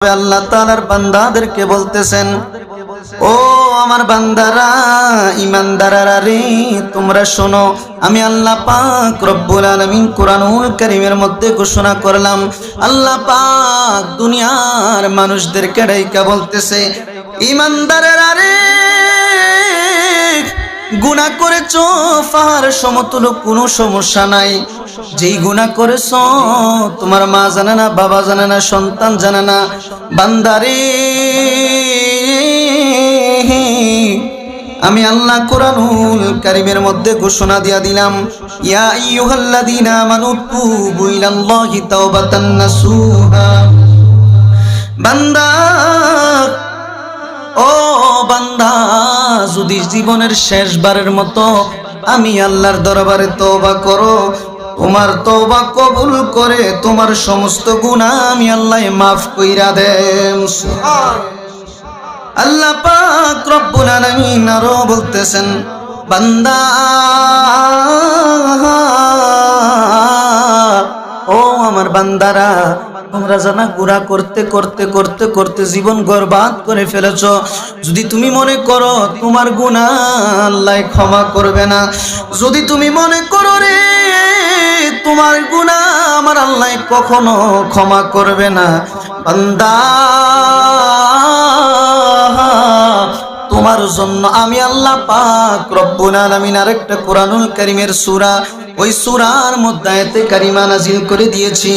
আল্লাহ তালার বান্দাদেরকে বলতেছেন, ও আমার বান্দারা ইমানদারারা রে, তোমরা শোনো, আমি আল্লাহ পাক রব্বুল আলামিন কোরআনুল করিমের মধ্যে ঘোষণা করলাম, আল্লাহ পাক দুনিয়ার মানুষদেরকে ডাইকা বলতেছে ইমানদারেরা রে গুণা করেছ পাহাড় সমতুল কোনো সমস্যা নাই। যেই গুণা করেছ, তোমার মা জানে না, বাবা জানে না, সন্তান জানে না। বান্দারে, আমি আল্লাহ কোরআনুল কারিমের মধ্যে ঘোষণা দিয়া দিলাম, ইয়া আইয়ুহাল্লাযীনা আমানু তুবু ইলাল্লাহি তাওবাতান নাসুহা। বান্দা, ও বান্দা যদি জীবনের শেষবারের মতো আমি আল্লাহর দরবারে তওবা করো, তোমার তওবা কবুল করে তোমার সমস্ত গুনাহ আমি আল্লাহ মাফ কইরা দেম আল্লাহ পাক রব্বুল আলামিন আরও বলতেছেন, বান্দা, ও আমার বান্দারা তোমরা জানা গুড়া করতে করতে করতে করতে জীবন বরবাদ করে ফেলেছ। যদি তুমি মনে করো তোমার গুণা আল্লাহ ক্ষমা করবে না, যদি তুমি মনে করো রে তোমার গুণা আমার আল্লাহ কখনো ক্ষমা করবে না, বান্দা, তোমার জন্য আমি আল্লাহ পাক রব্বুল আলামিন আরেকটা কোরআনুল কারীমের সূরা, ওই সূরার মধ্যে আয়াতে কারিমা নাজিল করে দিয়েছি।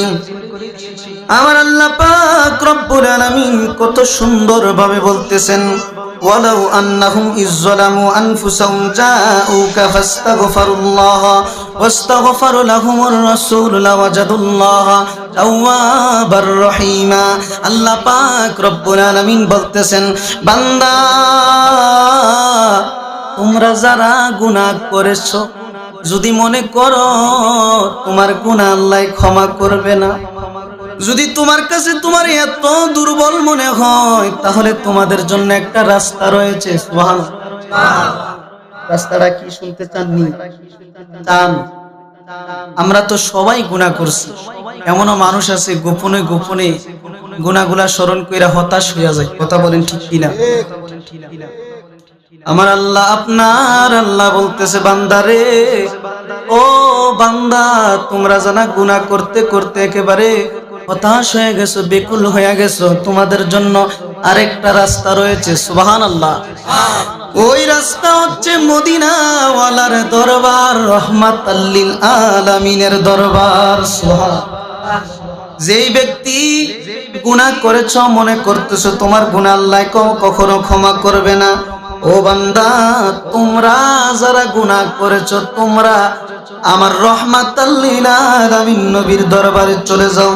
আমার আল্লাহ পাক রব্বুল আলামিন কত সুন্দর ভাবে বলতেছেন, ওয়ালাউ আন্নাহুম ইজ্জালামু আনফুসাহুম জাউকা ফাস্তাগফিরুল্লাহ, ওয়াস্তাগফার লাহুমুর রাসূল, লাওয়াজাদুল্লাহ তাওয়াবার রহিমা। আল্লাহ পাক রব্বুল আলামিন বলতেছেন, বান্দা, তোমরা যারা গুনাহ করেছ, যদি মনে করো, তোমার গুনাহ আল্লাহ ক্ষমা করবে না। যদি তোমার কাছে তোমার এত দুর্বল মনে হয়, তাহলে তোমাদের জন্য একটা রাস্তা রয়েছে। রাস্তাটা কি শুনতে চাননি? চান। আমরা তো সবাই গুণা করছি। এমনও মানুষ আছে গোপনে গোপনে গুণাগুলা স্মরণ কইরা হতাশ হইয়া যায়। কথা বলেন ঠিক কিনা? আমার আল্লাহ আপনার আল্লাহ বলতেছে, বান্দারে, ও বান্দা, তোমরা জানা গুনাহ করতে করতে একেবারে হতাশ হয়ে গেছো, বেকুল হয়ে গেছো, তোমাদের জন্য আরেকটা রাস্তা রয়েছে সুবাহান আল্লাহ ওই রাস্তা হচ্ছে মদিনাওয়ালার দরবার রহমাত আল্লিল আলামিনের দরবার, সুবহান। যেই ব্যক্তি গুনাহ করেছ, মনে করতেছো তোমার গুনাহ আল্লাহ কখনো ক্ষমা করবে না। ও বান্দা, তোমরা যারা গুনাহ করেছ, তোমরা আমার রহমাত আলামিন নবীর দরবারে চলে যাও,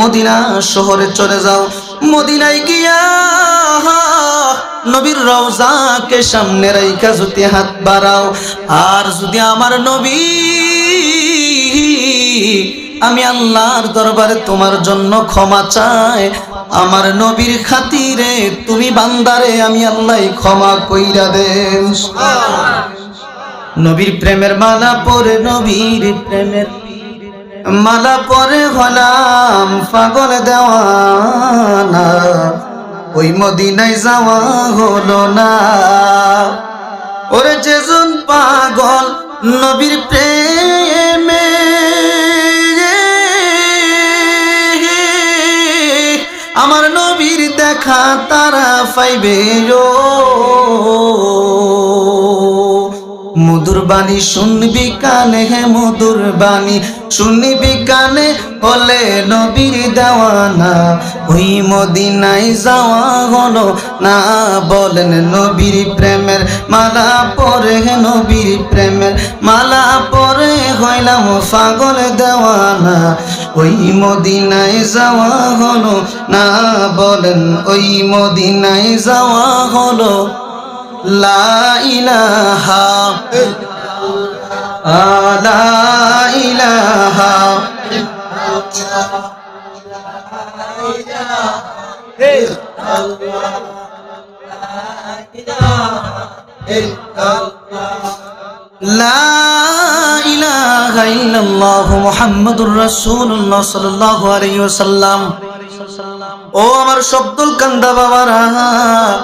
মদিনা শহরে চলে যাও। মদিনায় গিয়া নবীর রওজাকে সামনে রাইখা যদি হাত বাড়াও, আর যদি আমার নবী আমি আল্লাহর দরবারে তোমার জন্য ক্ষমা চাই আমার নবীর খাতিরে তুমি বান্দারে আমি আল্লাহ ক্ষমা কইরা দেন। নবীর প্রেমের মালা পরে নবীর প্রেমের মালা পরে হলাম পাগল দেওয়ানা। ওই মদিনায় যাওয়া হলো না। ওরে যেজন পাগল নবীর প্রেমে দেখা তারা পাইবে মধুর বাণী শুনবি কানে, হে মধুর বাণী। শুনবি কানে হলে নবীর দেওয়ানা। ওই মদিনায় যাওয়া হলো না, বলেন নবীর প্রেমের মালা পরে, হে নবীর প্রেমের মালা পরে হইলাম পাগল দেওয়ানা। ওই মদিনায় যাওয়া হলো না বলেন ওই মদিনায় যাওয়া হলো? লা ইলাহা লা ইলাহা লা ও আমার কান্দা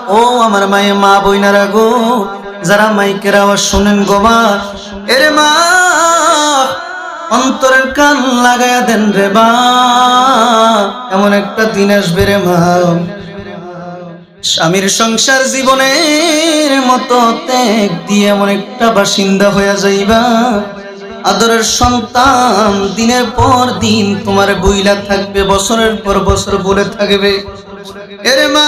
ও আমার মায়ে মা বইনারা গো, যারা মা অন্তরের কান লাগায়া দেন রে বা এমন একটা দিন আসবে রে মা। স্বামীর সংসার জীবনের মতো ত্যাগ দিয়ে এমন একটা বাসিন্দা হইয়া যাইবা। আদরের সন্তান, দিনের পর দিন তোমার বইলা থাকবে, বছরের পর বছর বলে থাকবে। এরে মা,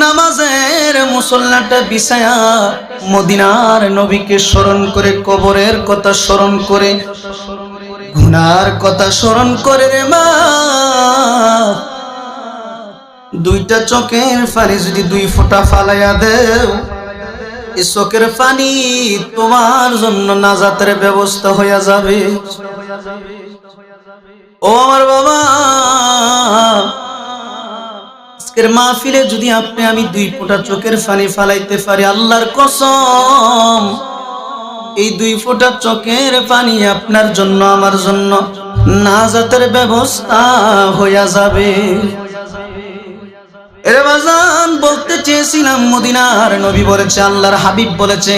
নামাজের মুসল্লাটা বিছায়া মদিনার নবীকে স্মরণ করে, কবরের কথা স্মরণ করে, গুনার কথা স্মরণ করে রে মা। দুইটা চোখের পানি যদি দুই ফোঁটা ফালাইয়া দেও চোখের পানি তোমার জন্য নাজাতের ব্যবস্থা হইয়া যাবে। ও আমার বাবা, আজকের মাহফিলে যদি আপনি আমি দুই ফোঁটা চোখের পানি ফালাইতে পারি, আল্লাহর কসম, এই দুই ফোঁটা চোখের পানি আপনার জন্য, আমার জন্য নাজাতের ব্যবস্থা হইয়া যাবে। এরে বলতে চেয়েছিলাম মদিনার নবী বলেছে, আল্লাহর হাবিব বলেছে,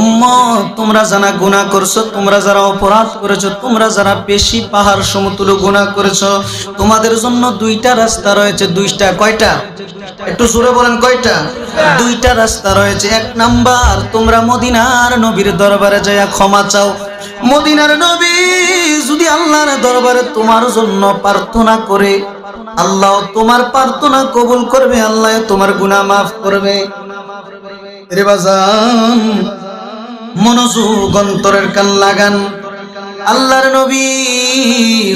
উম্মত, তোমরা যারা গুনাহ করছ, তোমরা যারা অপরাধ করেছ, তোমরা যারা বেশি পাহাড় সমতুল্য গুনাহ করেছ, তোমাদের জন্য দুইটা রাস্তা রয়েছে, দুইটা, কয়টা? একটু জোরে বলেন, কয়টা? দুইটা রাস্তা রয়েছে, এক নাম্বার, তোমরা মদিনার নবীর দরবারে যাইয়া ক্ষমা চাও মদিনার নবী যদি আল্লাহর দরবারে তোমার জন্য প্রার্থনা করে, আল্লাহ তোমার প্রার্থনা কবুল করবে, আল্লাহ তোমার গুনাহ মাফ করবে। রে বাজান, মনোযোগ, অন্তরের কান লাগান। আল্লাহর নবী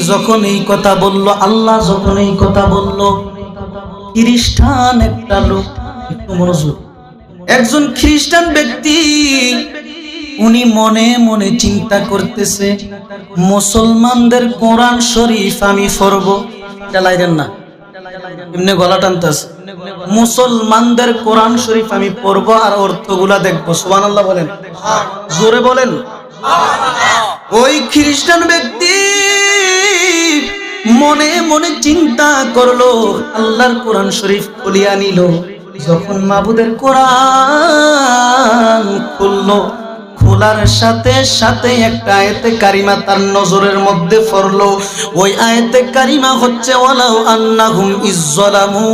যখন এই কথা বলল, আল্লাহ যখন এই কথা বলল, খ্রিস্টান একটা লোক, একটু মনোযোগ। একজন খ্রিস্টান ব্যক্তি উনি মনে মনে চিন্তা করতেছে, মুসলমানদের কোরআন শরীফ আমি পড়ব। চালাইলেন না। এমনি গলা টানতেছে মুসলমানদের কোরআন শরীফ আমি পড়ব আর অর্থগুলা দেখব। সুবান আল্লাহ বলেন। জোরে বলেন। ওই খ্রিস্টান ব্যক্তি মনে মনে চিন্তা করল, আল্লাহর কোরআন শরীফ খুলিয়া নিল। যখন মাবুদের কোরআন খুললো খোলার সাথে সাথে একটা আয়তে কারিমা তার নজরের মধ্যে পড়ল। ওই আয়তে কারিমা হচ্ছে, ওয়ালাউ আন্নাহুম ইজ্জালামু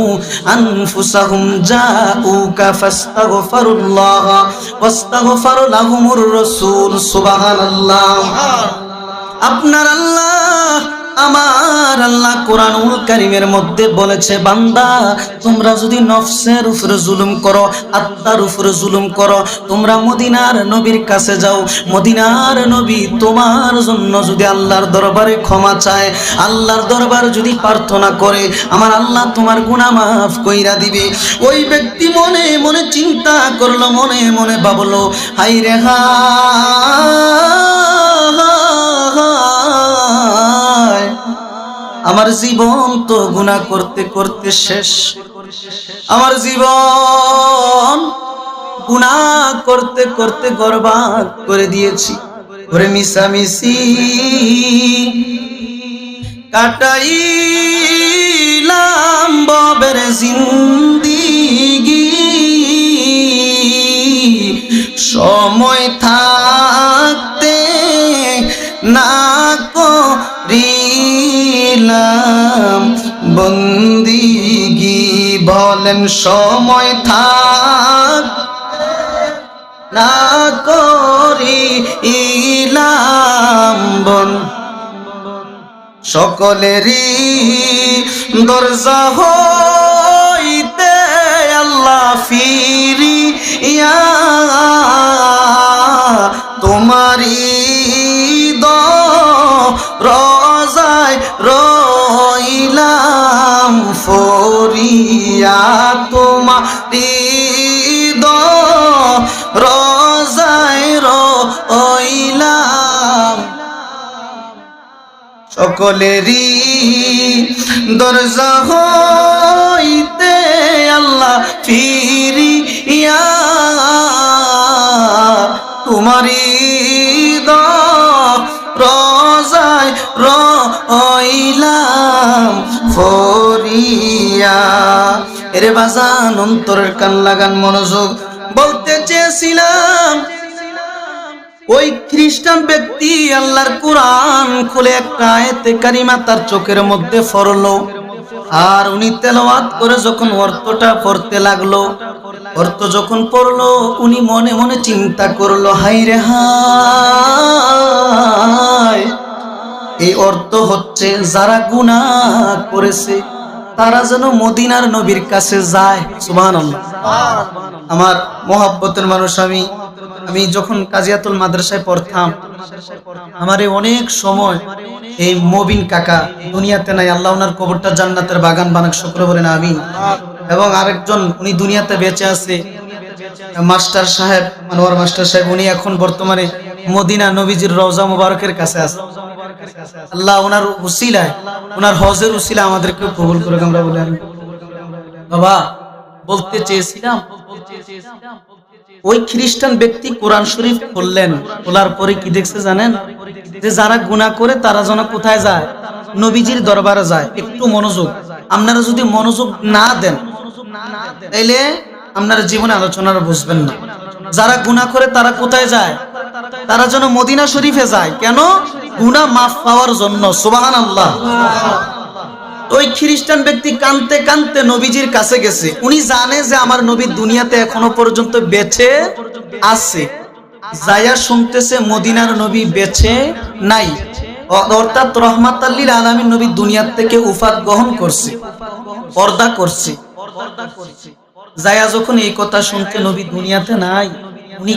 আনফুসাহুম জাউকা ফাস্তাগফিরুল্লাহ ওয়াস্তাগফার লাহুমুর রাসূল, সুবহানাল্লাহ। আপনার আল্লাহ আমার আল্লাহ কোরআনুল কারিমের মধ্যে বলেছে, বান্দা, তোমরা যদি নফসের উপরে জুলুম করো, আত্মার উপরে জুলুম করো, তোমরা মদিনার নবীর কাছে যাও। মদিনার নবী তোমার জন্য যদি আল্লাহর দরবারে ক্ষমা চায়, আল্লাহর দরবার যদি প্রার্থনা করে, আমার আল্লাহ তোমার গুণা মাফ কইরা দিবে। ওই ব্যক্তি মনে মনে চিন্তা করল, মনে মনে ভাবলো হাই রে হায়। আমার জীবন তো গুণা করতে করতে শেষ। আমার জীবন গুণা করতে করতে বরবাদ করে দিয়েছি। ওরে মিশামিশি কাটাইলাম ববের জিন্দিগি। সময় থাকতে না করিলাম বন্দিগি বলেন সময় থাক। না করি ইলাম বন। সকলেরই দরজা হইতে ফরিয়া তোমারি দ রজায় রইলাম। সকলেরই দরজা হইতে আল্লাহ ফিরি ইয়া তোমারি দ রজায় করিয়া এরে বাজান অন্তরের কান লাগান মনোযোগ। বলতে চেয়েছিলাম, ওই খ্রিস্টান ব্যক্তি আল্লাহর কোরআন খুলে একটা আয়াতে কারিমা তার চোখের মধ্যে পড়ল আর উনি তেলাওয়াত করে যখন অর্থটা পড়তে লাগল, অর্থ যখন পড়ল, উনি মনে মনে চিন্তা করল হাই রে হায়, এই অর্থ হচ্ছে যারা গুনাহ করেছে। তারা যেন মদিনার নবীর কাছে যায়। সুবহানাল্লাহ। আমার মহাব্বতের মানুষ আমি আমি যখন কাজিয়াতুল মাদ্রাসায় পড়তাম, আমার অনেক সময় এই মবিন কাকা দুনিয়াতে নাই, আল্লাহ ওনার কবরটা জান্নাতের বাগান বানাক, শুক্র বলেন, আমিন। এবং আরেকজন উনি দুনিয়াতে বেঁচে আছে, মাস্টার সাহেব, আনোয়ার মাস্টার সাহেব, উনি এখন বর্তমানে মদিনা নবীজির রওজা মুবারকের কাছে আছে। আল্লাহ ওনার উসিলায়, ওনার হজের উসিলা আমাদেরকে কবুল করে আমরা বলে। বাবা, বলতে চেয়েছিলাম, ওই খ্রিস্টান ব্যক্তি কোরআন শরীফ খুললেন খোলার পরে কি দেখছে জানেন? যে যারা গুনাহ করে তারা যেন কোথায় যায়? নবীজির দরবারে যায়, একটু মনোযোগ। আপনারা যদি মনোযোগ না দেন, তাইলে আপনারা জীবনে আলোচনার বুঝবেন না। যারা গুনাহ করে তারা কোথায় যায়? তারা যেন মদিনা শরীফে যায়। কেন? গুনাহ মাফ পাওয়ার জন্য সুবাহান আল্লাহ ওই খ্রিস্টান ব্যক্তি কানতে কানতে নবীজির কাছে গেছে। উনি জানে যে আমার নবী দুনিয়াতে এখনও পর্যন্ত বেঁচে আছে। যায়া শুনতেছে মদিনার নবী বেঁচে নাই। অর্থাৎ রহমাত আল্লিল আলমীর নবী দুনিয়ার থেকে উফাত গ্রহণ করছে, পর্দা করছে। যায়া যখন এই কথা শুনতে নবী দুনিয়াতে নাই, উনি